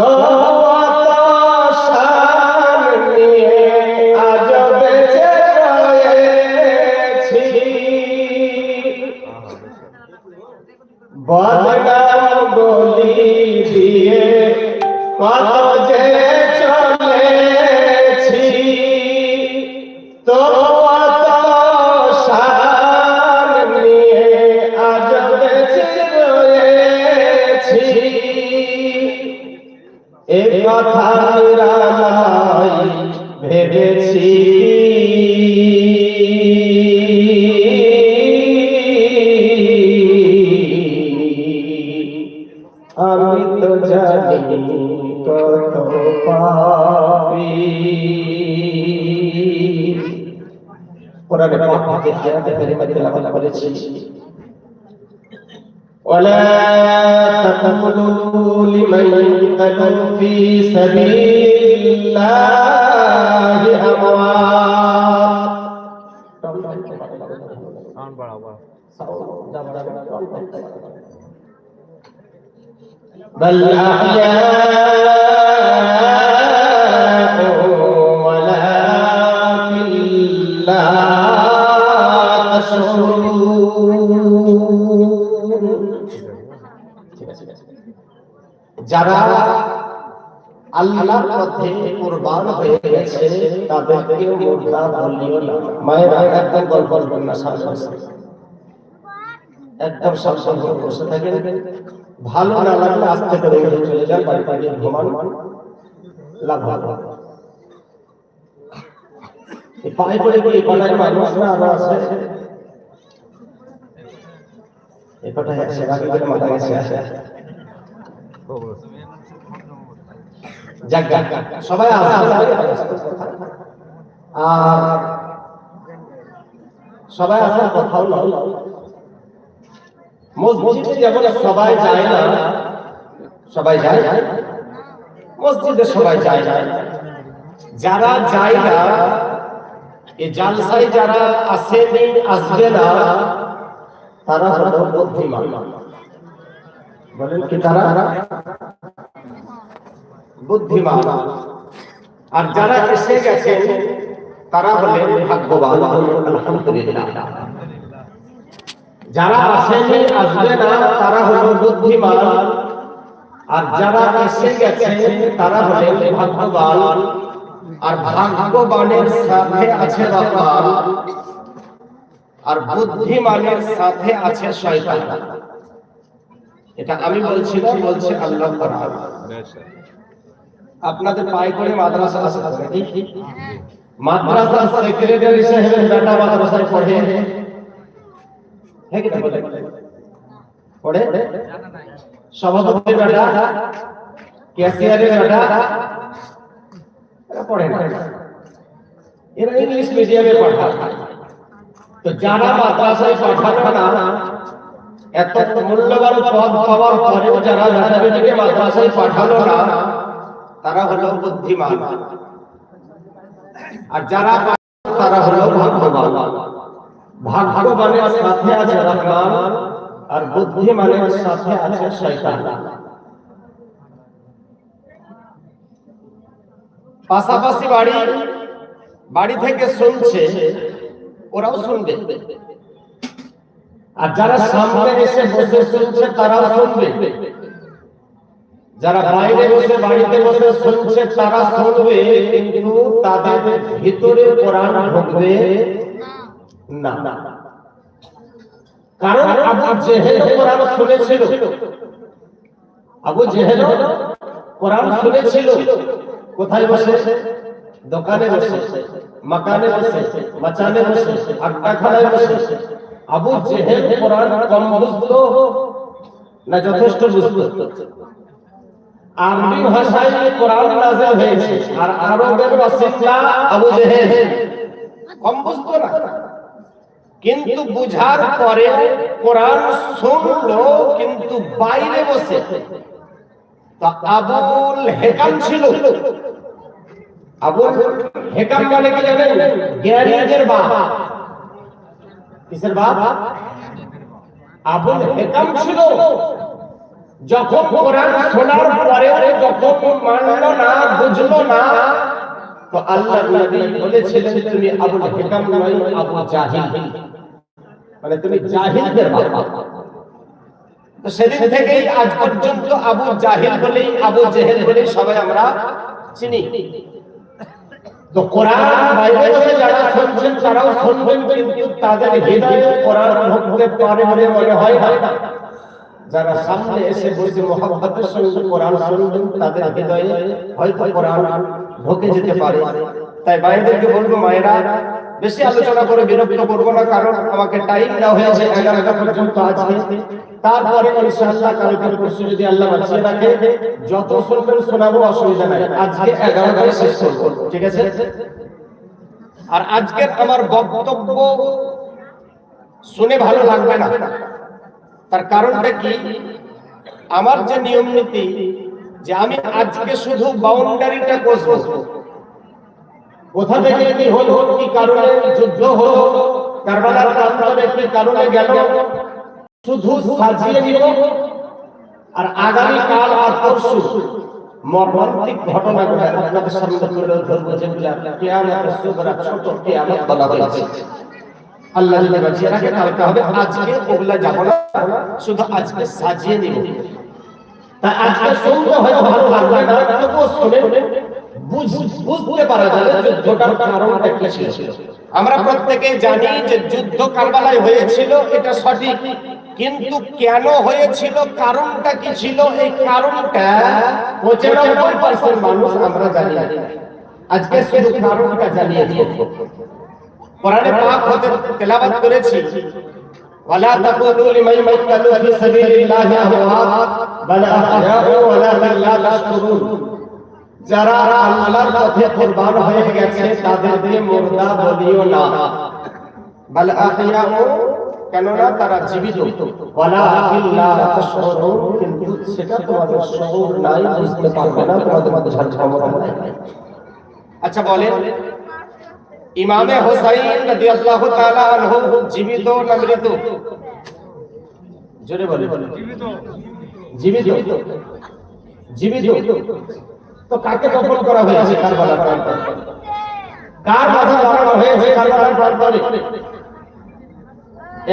তো কোরআনে পাক থেকে আয়াতে কারিমা তেলাওয়াত করেছি ولا تقولوا لمن يقتل في سبيل الله أموات بل أحياء ولكن لا تشعرون যারা আল্লাহর পথে কুরবান হয়ে গেছে তাদেরকে মুর্দা বলিও না। মায়েরা, একদম গল্প করবেন না একদম সাবধান করে বসে থাকেন। ভালো না লাগলে আস্তে করে চলে যান, বাড়ি বাড়ি ঘুমান। লাভ পায়ে পড়ে পড়ে কটায় মানুষরা আরও আছে। যাক, সবাই সবাই আছে কথাও নয়। মসজিদে যেমন সবাই যায় না সবাই যায় মসজিদে সবাই যায় না। যারা যায় না এই জালসায় যারা আসেনি আসবে না তারা হলো বুদ্ধিমান। বলেন কি তারা? বুদ্ধিমান। আর যারা এসে গেছেন, তারা হলেন ভাগ্যবান। আলহামদুলিল্লাহ। যারা আসেনি আসবে না, তারা হলো বুদ্ধিমান। আর যারা এসে গেছে তারা হলেন ভাগ্যবান। আর ভাগ্যবানের সাথে আছে রহমান আর বুদ্ধিমানের সাথে আছে শয়তান। এটা আমি বলছি না বলছে আল্লাহ কোরআন আপনাদের পায়ে করে মাদ্রাসা আছে নাকি? মাদ্রাসার সেক্রেটারি সাহেবের বেটা মাদ্রাসায় পড়ে। হ্যাঁ কি? পড়ে? সভাপতির বেটা? ক্যাশিয়ারের বেটা? পড়ে না। এরা ইংলিশ মিডিয়ামে পড়ায় তো যারা মাদ্রাসায় পাঠাবে না, এত মূল্যবান পদ পাওয়ার পরেও যারা ছেলেমেয়েকে মাদ্রাসায় পাঠালো না, তারা হলো বুদ্ধিমান। আর যারা তারা হলো ভাগ্যবান। ভাগ্যবানের সাথে আছে রহমান, আর বুদ্ধিমানের সাথে আছে পাশাপাশি বাড়ি বাড়ি থেকে শুনছে ওরাও শুনবে। আর যারা সামনে এসে বসে শুনছে তারাও শুনবে। যারা বাইরে বসে বাড়িতে বসে শুনছে তারা শুনবে কিন্তু তাদের ভিতরে কোরআন ঢুকবে না। কারণ আবু জেহেল কোরআন শুনেছিল। আবু জেহেল কোরআন শুনেছিল। কোথায় বসে? দোকানে বসে। মাকানে বসে, মাচানে বসে, আড্ডাখানায় বসে। আবু জেহেল কোরআন কম বুঝতো না যথেষ্ট বুঝতো আরবি ভাষায় কোরআন নাযিল হয়েছে, আর আরবের বাসিন্দা আবু জেহেল। কম বুঝতো না। কিন্তু বুঝার পরে কোরআন শুনলো, কিন্তু বাইরে বসে। তা আবুল হেকাম ছিল। হেকাম মানে কি হেকাম ছিল। যখন শোনার পরেও যখন না, বুঝলো না, তো আল্লাহ নবী বলেছিলেন, তুমি আবুল হিকাম নয়, আবু মানে তুমি জাহিলদের বাবা তো সেদিন থেকেই আজ পর্যন্ত আবু জাহিল বলেই, আবু জেহেল বলেই সবাই আমরা চিনি। যারা বলে হয় না। যারা সামনে এসে বসে মহাভারতের সঙ্গে কোরআন শুনবেন, তাদের হৃদয়ে হয়তো কোরআন ঢোকে যেতে পারে। তাই বাইরেদেরকে বলব, মায়েরা বেশি আলোচনা করে বিরক্ত করব না, কারণ আমাকে টাইম দেওয়া হয়েছে এগারোটা পর্যন্ত আজকে তারপরে যদি আল্লাহ রাখে, যত শুনবেন শোনাবো অসুবিধা নাই। আজকে এগারোটায় শেষ করব, ঠিক আছে? আর আজকের আমার বক্তব্য শুনে ভালো লাগবে না। তার কারণটা কি? আমার যে নিয়ম নীতি, যে আমি আজকে শুধু বাউন্ডারিটা কষবো কোথা থেকে কি হলো, কি কারণে যুদ্ধ হলো, কারবালার প্রান্তরে কি কারণে গেল? শুধু সাজিয়ে নিব আর আগামী কাল আর পরশু মর্মান্তিক ঘটনাগুলো আপনাদের সামনে তুলে ধরবো যেগুলো কিয়ামতের সুগরা ছোট কিয়ামত বলা হয়েছে। আল্লাহ যদি বাঁচিয়ে রাখে কালকে হবে আজকে ওগুলা যাব না। শুধু আজকে সাজিয়ে নিব। তা আজকে শুনতে হয়তো ভালো লাগবে না, তবুও শুনে। আমরা প্রত্যেকে জানি যে যুদ্ধ কারবালায় হয়েছিল, এটা সঠিক। কিন্তু কেন হয়েছিল, কারণটা কি ছিল? এই কারণটা পঁচানব্বই পার্সেন্ট মানুষ আমরা জানি না। আজকে শুধু কারণটা জানিয়ে দিব। কোরআনে পাক হতে তেলাওয়াত করেছি, ওয়ালা তাকুলু লিমান ইয়াকতালু ফি সাবিলিল্লাহি আমওয়াত বাল আহয়াউ ওয়ালাকিন লা তাশকুরুন। যারা আল্লাহর পথে কুরবান হয়ে গেছে তাদেরকে মুর্দা বলিও না। বাল আহয়াউ কেননা তারা জীবিত। ওয়ালাকিন লা তাশকুরুন কিন্তু সেটা তোমাদের শহুর নাই বুঝতে পারবে না তোমাদের মধ্যে ক্ষমতা নাই। আচ্ছা বলেন ইমামে হোসাইন রাদিয়াল্লাহু তাআলা আনহু জীবিত না মৃত? জোরে বলে জীবিত। জীবিত। তো কাকে দফন করা হয়েছে? কারবালার প্রান্তরে কার মাথা লাগানো হয়েছে কারবালার প্রান্তরে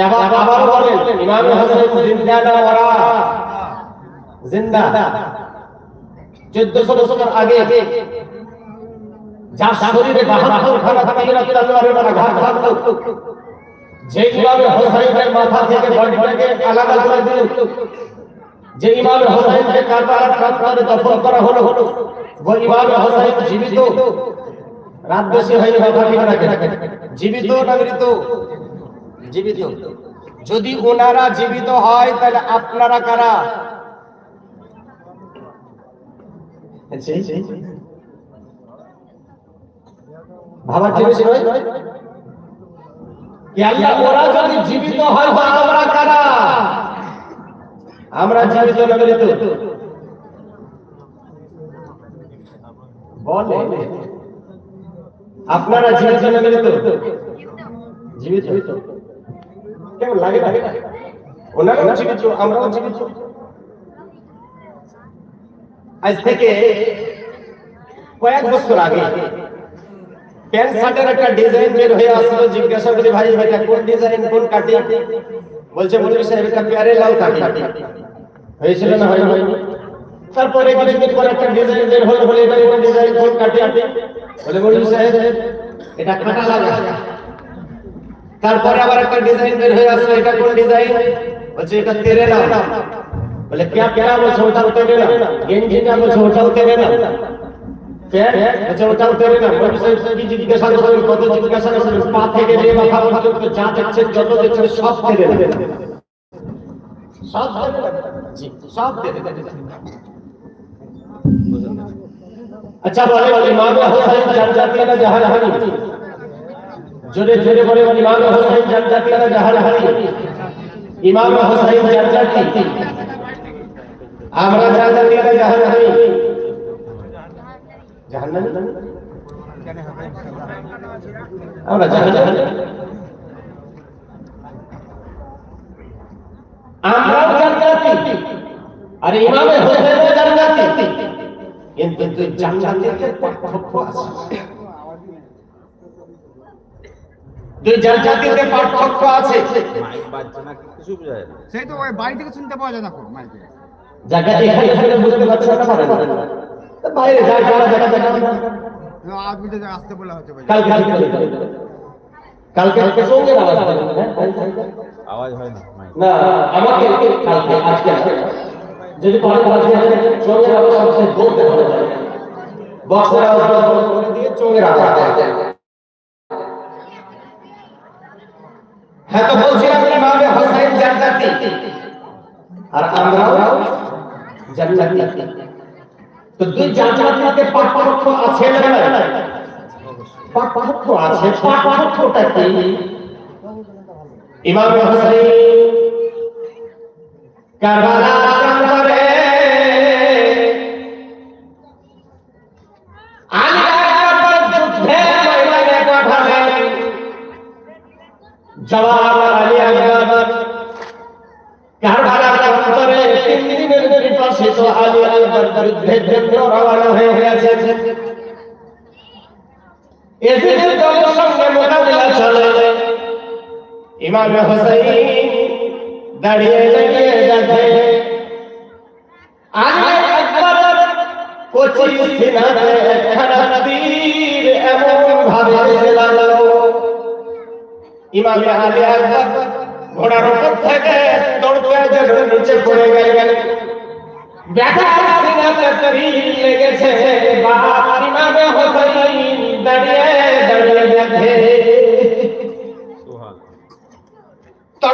এবার আবার বলেন, ইমামে হোসাইন জিন্দা না ওরা জিন্দা। 1400 বছর আগে যার শরীরে বাহাত্তর খানা তীরা তলোয়ারের আঘাত লাগতো যে ইমামে হোসাইনের মাথা থেকে আলাদা করে যে ইমামে কারবালার প্রান্তরে করা হলো হলো। জীবিত। রাত হয়নি জীবিত জীবিত। যদি ওনারা জীবিত হয়, তাহলে আপনারা কারা? ভাবার জিনিস জীবিত হয় তো আমরা কারা? আমরা জীবিত না বলে আপনারা জীবিত না মৃত জীবিত। কেমন লাগে লাগে ওনারাও জীবিত আমরাও জীবিত। আজ থেকে কয়েক বছর আগে প্যান্ট শার্টের একটা ডিজাইন বের হয়ে আসলো। জিজ্ঞাসা করি ভাই এটা কোন ডিজাইন কোন কাটি? বলছে মৌলভী সাহেব এটা প্যারে লাল কাটি। হয়েছিল না হয় হয়নি? তারপরে কিছুদিন পরে একটা ডিজাইন বের হলো বলে এটা কোন ডিজাইন কোন কাটে আপনি বলে বলি সাহেব, এটা কাটা লাগা। তারপরে আবার একটা ডিজাইন বের হয়ে আসলো, এটা কোন ডিজাইন? বলছে, এটা তেরে না বলে, কে কে বলছে ওটাও তেরে না গেঞ্জি না বলছে, ওটাও তেরে না থেকে সব তেরে সব তেরে না জি সব তেরে না আচ্ছা বলে ইমাম হোসেন জান্নাতীরা জাহান্নামী জোরে জোরে বলে ইমাম হোসেন জান্নাতীরা জাহান্নামী ইমাম হোসেন জান্নাতী আমরা জান্নাতীরা জাহান্নামী জাহান্নামী আমরা জাহান্নামী আমরাও জান্নাতী আর ইমামে হোসেন জান্নাতি কিন্তু জান্নাতের পার্থক্য আছে দুই জান্নাতিতে পার্থক্য আছে মাইক বাজছে না কিছু বোঝা যায় না সেই তো ওই বাড়ি থেকে শুনতে পাওয়া যায় না মাইকে। জায়গা এখানে এখানে বুঝতে পারছ না পারে বাইরে যা যারা জায়গা জায়গা আজ বুঝে আসতে বলা হচ্ছে দিতে হবে। কালকে কালকে সঙ্গে আওয়াজ হবে হ্যাঁ? আওয়াজ হয় না না আমাকে কালকে আজকে আজকে যদি পরে আজকে সঙ্গে আওয়াজ সবচেয়ে বলতে হবে। বক্সের আওয়াজ বন্ধ করে দিয়ে চোঙের আওয়াজ হ্যাঁ তো বলছিলাম ইমামে হোসেন জান্নাতি। আর আমরাও জান্নাতি। তো দুই জান্নাতিতে পার্থক্য আছে না? পার্থক্য আছে। পার্থক্যটা কি? ইমাম হোসেন কারবালা ইমাম হোসেন দাঁড়িয়ে দাঁড়িয়ে দেখে আলী আকবর কচি সিনাতে একখানা তীর এমন ভাবে ফেলালো ইমাম আলী আকবর ঘোড়ার উপর থেকে দৌড়তে যেন নিচে পড়ে গেলেন ব্যথা সিনাতে তীর লেগেছে বাবা ইমাম হোসেন দাঁড়িয়ে দাঁড়িয়ে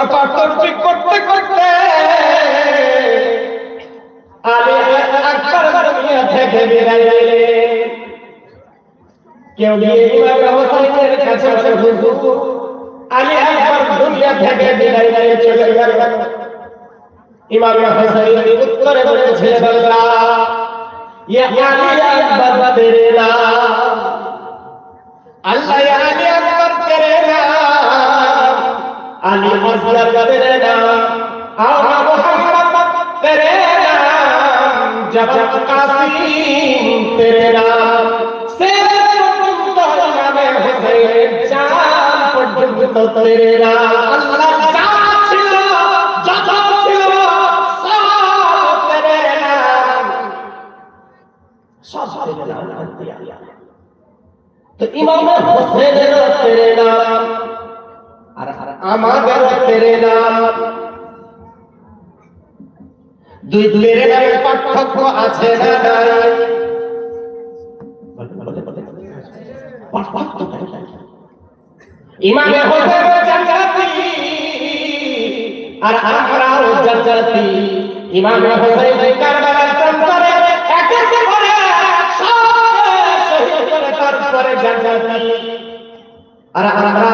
তর্ফাতর্ফি করতে করতে আলী আকবর দুনিয়া থেকে বিদায় কেউ গিয়ে ইমাম হোসেনের কাছে বলে হুজুর আল্লাহ আলী মজলব তেরে নাম আর মোহাম্মদ তেরে নাম। জব কাসিম তেরে নাম তেরে নাম। আল্লাহ যা ছিল যত ছিল, সব তেরে নাম। সব তেরে নাম। তো ইমাম হোসেনের তেরে আমাদের নাম দুই তেরে পার্থক্য আছে না নাই। ইমামে হোসেন জান্নাতি আর আমরাও জান্নাতি। ইমামে হোসেন কারবালার প্রান্তরে এক এক করে সব শহীদ করে তারপরে জান্নাতি। আর আমরা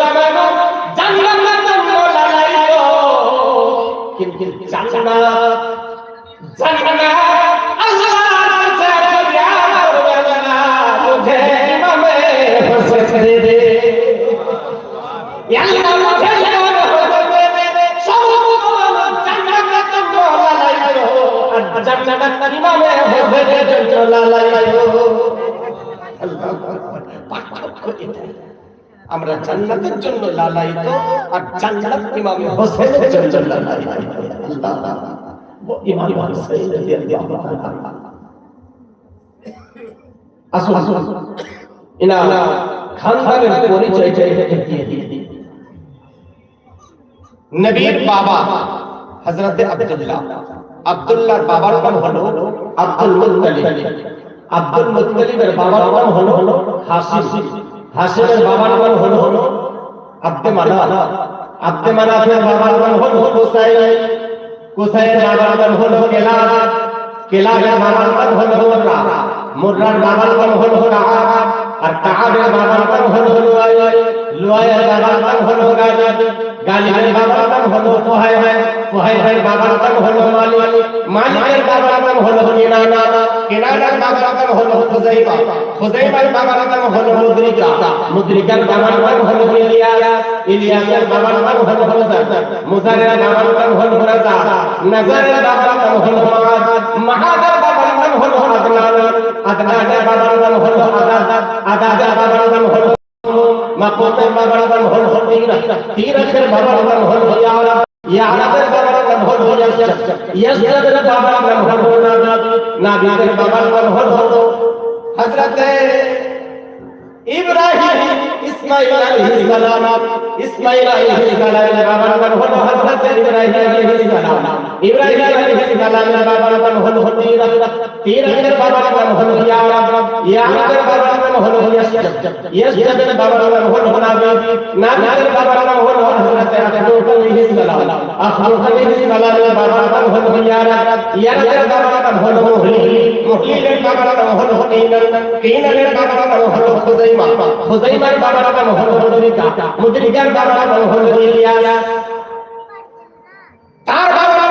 জান্নাত জান্নাত করবে আল্লাহ মুঝে ইমামে হোসেন দে দে আল্লাহ মুঝে ইমামে হোসেন দে দে সমস্ত মানুষ জান্নাতের জন্য আর জান্নাতের ইমামে আল্লাহ পার্থক্য আমরা জান্নাতের জন্য লালায়িত আর জান্নাত ইমাম হোসেনের জন্য আল্লাহ ইমাম হোসেন রাদিয়াল্লাহু তাআলা আসুন ইনা খানদানের পরিচয়টা এটাকে দিয়ে দিই নবীর বাবা হযরত আব্দুল্লাহ। আব্দুল্লাহর বাবার নাম হলো আব্দুল মুত্তালিব। আব্দুল মুত্তালিবের বাবার নাম হলো হাসিম। হাসিমের বাবার নাম হলো আব্দে মানাফ। আব্দে মানাফের বাবার নাম হলো কুসাই কুসাইয়ের বাবার নাম হলো কেলাব কেলাবের বাবার নাম হলো রা মুর্রার বাবার নাম হলো কাআব আর কাআবের বাবার নাম হলো লুয়াই লুয়াইয়ের বাবার নাম হলো গালিব গালিবের বাবার নাম হলো ফুহাইব ফুহাইবের বাবার নাম হলো মালিক মালিকের বাবার নাম হলো কিনানা কিনানার বাবার নাম হলো খুজাইবা খুজাইবার বাবার নাম হলো মুদ্রিকা মুদ্রিকার বাবার নাম হলো ইলিয়াস ইলিয়াসের বাবার নাম হলো মুজার মুজারের বাবার নাম হলো রাজা নাজারের বাবার নাম হলো মাহাদ মাহাদের বাবার নাম হলো আদনান আদনানের বাবার নাম হলো আদাদ আদাদের বাবার নাম হলো মাকুতের বাবার নাম হলো তিরা তিরাসের বাবার নাম হলো ইয়ারা ইয়ারাদের বাবার নাম হলো ইয়াস ইয়াসদের বাবার নাম হলো নাবিদ নাবিদের বাবার নাম হলো হযরতে ইব্রাহিম ইসমাইল আলাইহিস সালাম ইসমাইল আলাইহিস সালামের বাবার নাম হলো হযরত ইব্রাহিম আলাইহিস সালাম ইব্রাহিম আলাইহিস সালামের বাবার নাম হলো তিরা তিরাসের বাবার নাম হলো ইয়ারা ইয়ারাদের বাবার নাম হলো ইয়াসজাদ ইয়াসজাদের বাবার নাম হলো তার বাবার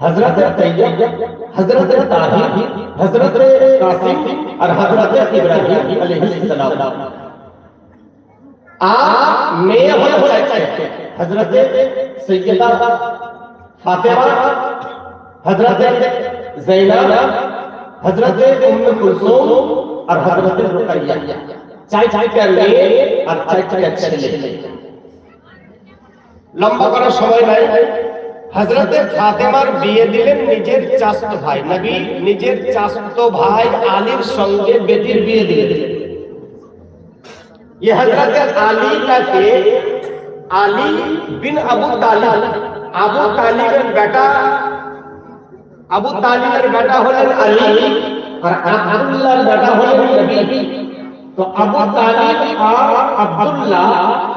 হযরত তাইয়্যব হযরত তাহির হযরত কাসিম আর হযরত ইব্রাহিম আলাইহিস সালাম আর মেয়ে হলো চারটে হযরত সৈয়দা ফাতেমা হযরত যায়নাব হযরত উম্মে কুলসুম আর হযরত রুকাইয়া চারটা মেয়ে আর চারটা ছেলে লম্বা করার সময় নাই হজরতে ফাতেমার বিয়ে দিলেন নিজের চাস্ত ভাই। নবী নিজের চাস্ত ভাই আলীর সঙ্গে বেটির বিয়ে দিয়ে দিলেন। ये हजरत अली का के अली আবু अबू तालिब अबू বেটা, আবু তালিবের বেটা হলেন আলী আর আব্দুল্লাহর বেটা হলেন নবী। তো আবু তালিব আর আব্দুল্লাহ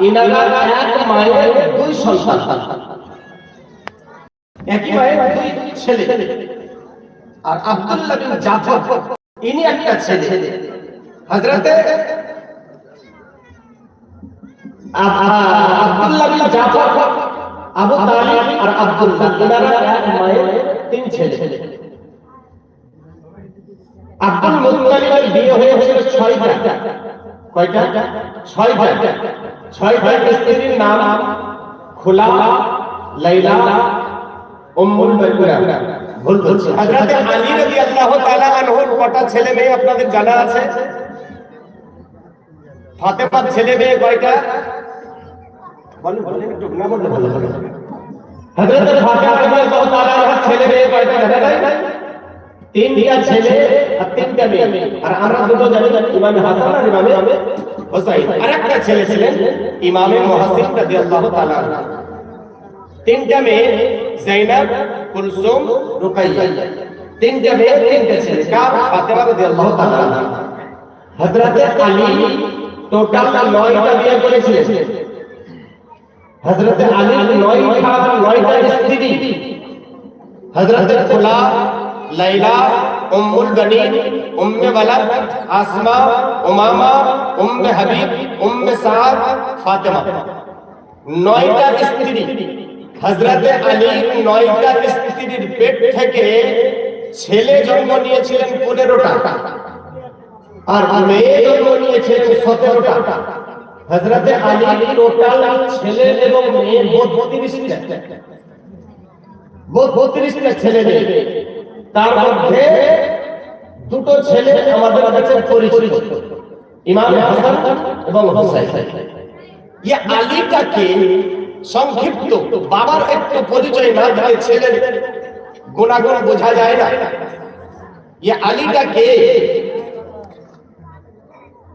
ইনারা এক মায়ের দুই সন্তান। একই মায়ের দুই ছেলে। আর আব্দুল্লাহ বিন জাফর, ইনি একটা ছেলে। হযরতে আব্দুল্লাহ বিন জাফর, আবু তালিব আর আব্দুল্লাহ। ইনারা এক মায়ের তিন ছেলে। আব্দুল মুত্তালিবের বিয়ে হয়েছিল ছয়টা কয়টা? ছয়টা ছয়টা স্ত্রীর নাম খোলা লাইলা উম্মুল বাইকুরা ভুল বলছি হযরত আলী রাদিয়াল্লাহু তাআলা আনহুর কটা ছেলে মেয়ে আপনাদের জানা আছে? ফাতেমার ছেলে মেয়ে কয়টা? বলেন বলেন একটু না বললে ভালো হবে। হযরত ফাতেমা রাদিয়াল্লাহু তাআলা আনহার ছেলে মেয়ে কয়টা জানা নাই তিনটা ছেলে আর তিনটা মেয়ে। আর আমরা দুটো জানি ইমামে হাসান আর ইমামে হোসাইন। আর একটা ছেলে ছিলেন ইমামে মুহাসিন রাদিয়াল্লাহু তাআলা তিনটা মেয়ে যায়নাব কুলসুম, রুকাইয়া। তিনটা মেয়ে তিনটা ছেলে কার ফাতেমা রাদিয়াল্লাহু তাআলা হযরত আলী টোটাল 9টা বিয়ে করেছিলেন। হযরত আলী 9টা 9টা স্ত্রী। হযরত খুলা, লাইলা, উম্মুল বনিন উম্মে ওয়ালাদ আসমা, উমামা, উম্মে হাবিব, উম্মে সাদ, ফাতেমা। নয়টা স্ত্রী। হযরতে আলী নয়টা স্ত্রীর পেট থেকে ছেলে জন্ম নিয়েছিলেন পনেরোটা আর মেয়ে জন্ম নিয়েছিলেন সতেরোটা। হযরতে আলী টোটাল ছেলে এবং মেয়ে বত্রিশটা। বত্রিশটা ছেলে মেয়ে তার মধ্যে দুটো ছেলে আমাদের কাছে পরিচিত, ইমাম হাসান এবং হোসেন ইয়ে আলীটাকে সংক্ষিপ্ত বাবার একটু পরিচয় না দিলে ছেলের গুণাগুণ বোঝা যায় না। ইয়ে আলীটাকে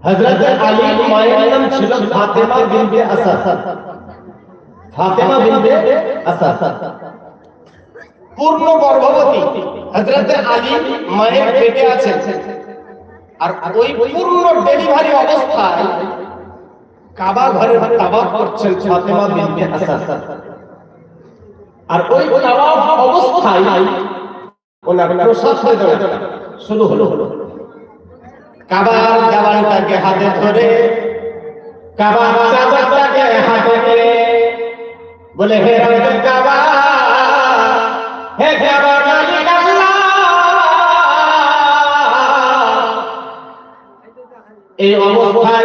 হযরত আলী মায়ের নাম ছিল ফাতেমা বিনতে আসাদ। ফাতেমা বিনতে আসাদ। পূর্ণ গর্ভবতী হযরতে আলী মায়ের পেটে আছেন। আর ওই পূর্ণ ডেলিভারি অবস্থায় কাবা ঘরে তাওয়াফ করছেন ফাতেমা বিনতে আসাদ আর ওই তাওয়াফ অবস্থায় ওনার প্রসাদ বেদনা শুরু হলো কাবার দেওয়ালটাকে হাতে ধরে, কাবার চাদরটাকে হাতে নিয়ে বলে, হে কাবা হে কাবা এই অবস্থায়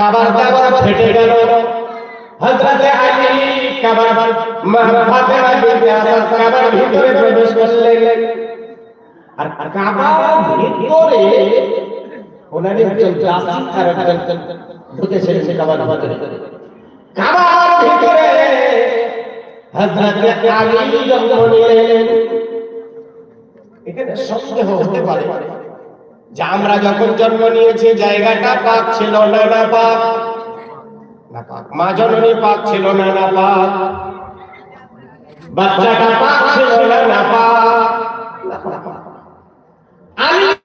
কাবার দেওয়াল ফেটে গেল হযরতে আলী কাবার মা ফাতেমা বিনতে আসাদ কাবার ভিতরে প্রবেশ করলেন আর কাবার ভিতরে ওনার একজন দাসী আর একজন ঢুকেছেন সে কাবার ভিতরে কাবার ভিতরে হযরতে আলী জন্ম নিলেন এখানে সন্দেহ হতে পারে যে আমরা যখন জন্ম নিয়েছি, জায়গাটা পাক ছিল না না পাক না পাক, মা জননী পাক ছিল না না পাক বাচ্চাটা পাক ছিল না না পাক। আলী